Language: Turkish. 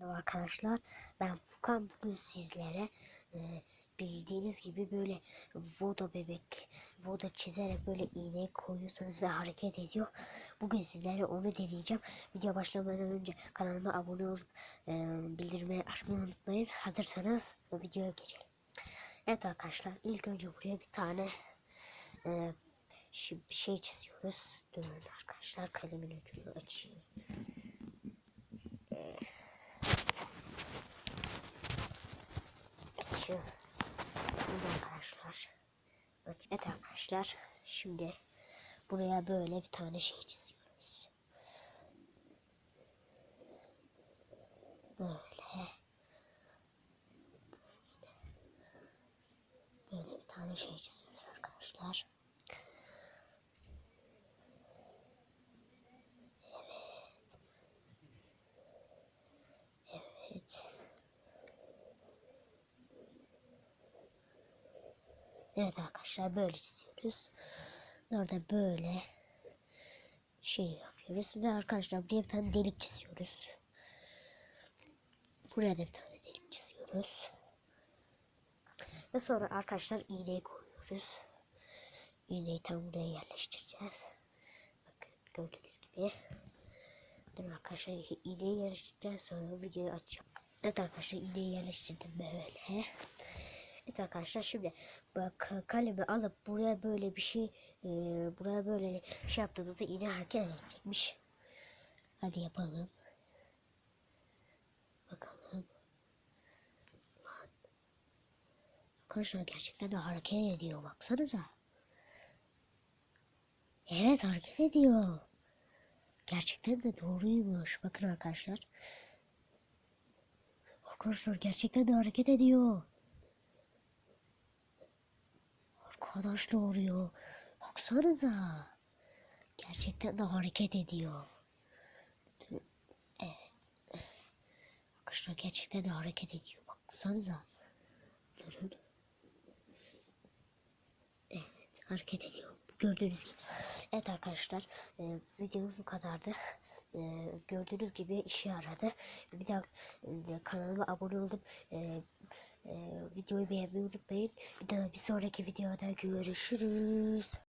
Merhaba arkadaşlar. Ben Fukan bugün sizlere e, bildiğiniz gibi böyle voda bebek voda çizerek böyle iğneyi koyuyorsanız ve hareket ediyor. Bugün sizlere onu deneyeceğim. Video başlamadan önce kanalıma abone olup e, bildirimleri açmayı unutmayın. Hazırsanız videoya geçelim. Evet arkadaşlar ilk önce buraya bir tane e, bir şey çiziyoruz. Durun arkadaşlar kalemin ucunu açayım. Şu Şimdi arkadaşlar. Evet arkadaşlar. Şimdi buraya böyle bir tane şey çiziyoruz. Böyle. Böyle bir tane şey çiziyoruz arkadaşlar. Evet arkadaşlar böyle çiziyoruz. Orada böyle şey yapıyoruz. Ve arkadaşlar buraya bir tane delik çiziyoruz. Buraya da bir tane delik çiziyoruz. Ve sonra arkadaşlar iğneyi koyuyoruz. İğneyi tam buraya yerleştireceğiz. Bakın gördüğünüz gibi. Dur arkadaşlar iğneyi yerleştirdikten sonra videoyu açacağım. Evet arkadaşlar iğneyi yerleştirdim böyle. Evet arkadaşlar şimdi bak kalemi alıp buraya böyle bir şey e, buraya böyle şey yaptığımızda yine hareket edecekmiş. Hadi yapalım. Bakalım. Lan. Arkadaşlar gerçekten de hareket ediyor baksanıza. Evet hareket ediyor. Gerçekten de doğruymuş. Bakın arkadaşlar. Arkadaşlar gerçekten de hareket ediyor. Arkadaş doğuruyor. Baksanıza. Gerçekten de hareket ediyor. Arkadaşlar gerçekten de hareket ediyor. Baksanıza. Durun. Evet hareket ediyor. Gördüğünüz gibi. Evet arkadaşlar e, videomuz bu kadardı. E, gördüğünüz gibi işe yaradı. Bir daha e, kanalıma abone olup e, videoyu beğenmeyi unutmayın. Bir daha bir sonraki videoda görüşürüz.